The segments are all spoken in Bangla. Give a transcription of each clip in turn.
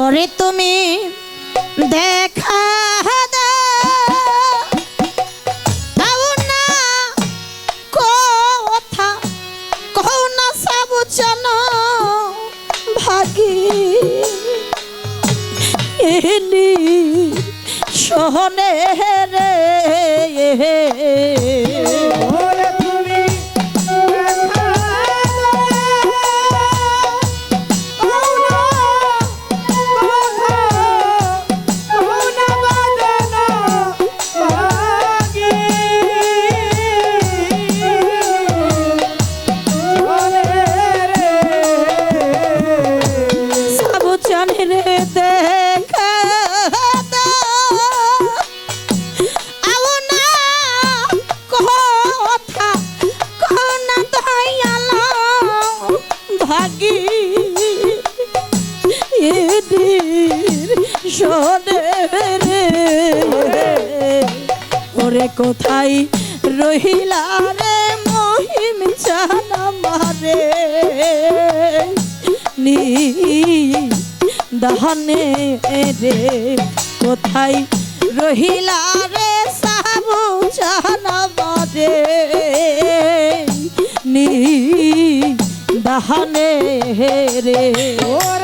হরে তুমি দেখা দাও না কথা কও না সাবুচন ভাগি। এলি সহনে রে। এদির রে ওরে কোথায় রহিলা রে মহিম জানা মারে? নি দহনে রে কোথায় রহিলা রে সাবু জানা মারে? নি দহনে রে। ওরে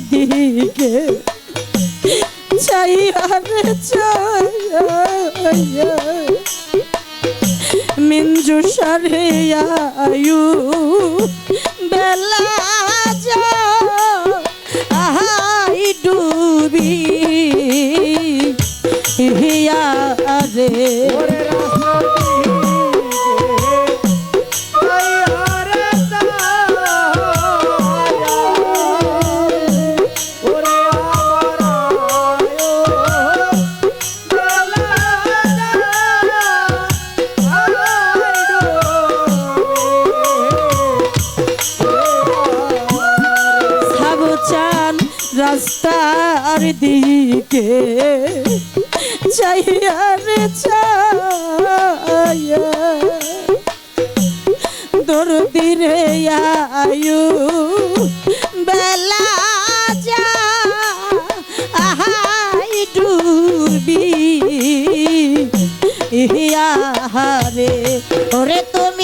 দিকে চাইয়ার চাইয়া মিঞ্জু সারে চাইয়ার চাইয়া। দরদিরে আয়ু বেলা যা আহাই ডুবি। ইহারে ওরে তুমি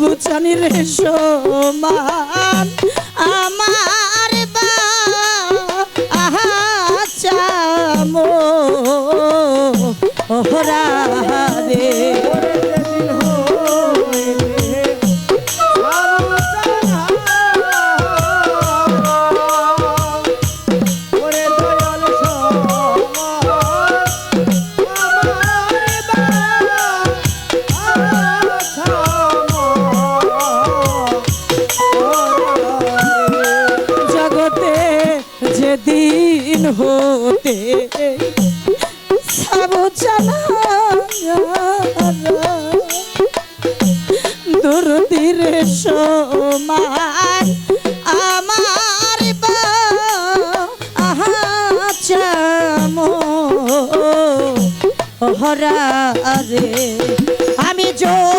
বুঝানির সমান আমার চালা দুর্দির সমান আমার বাম হরা রে আমি জোর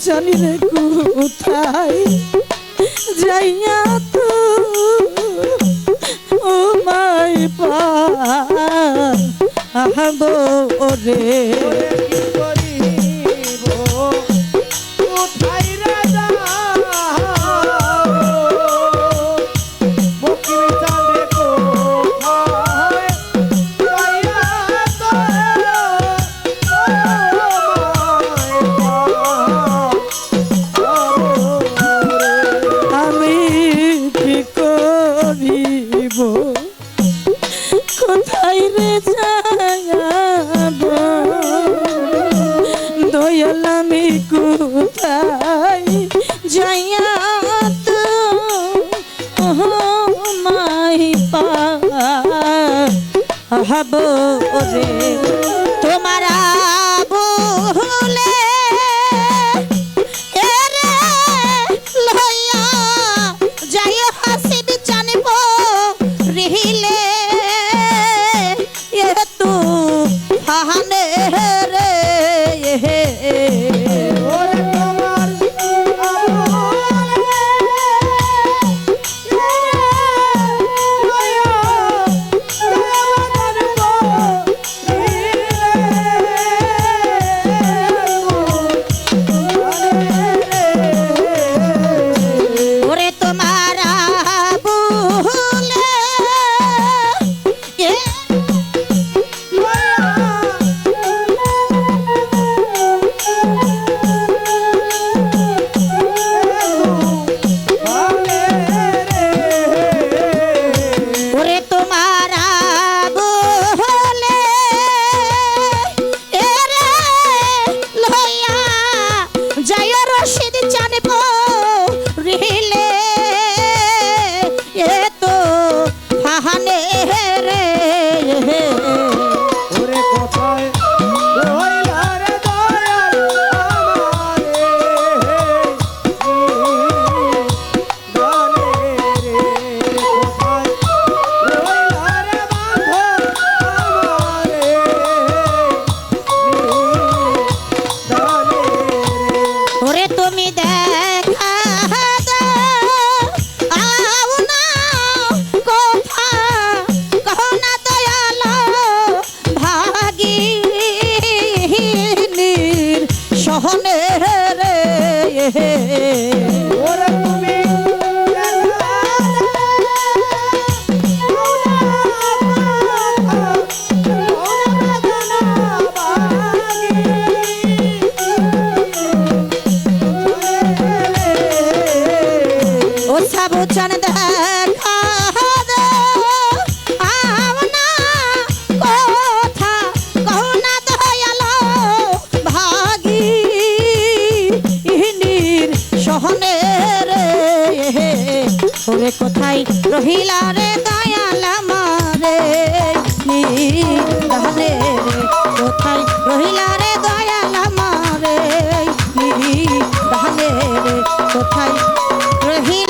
জানি রে কোথায় যাইয়া তো ও মাই পা রে নিদানে রে কোথায় রহিলা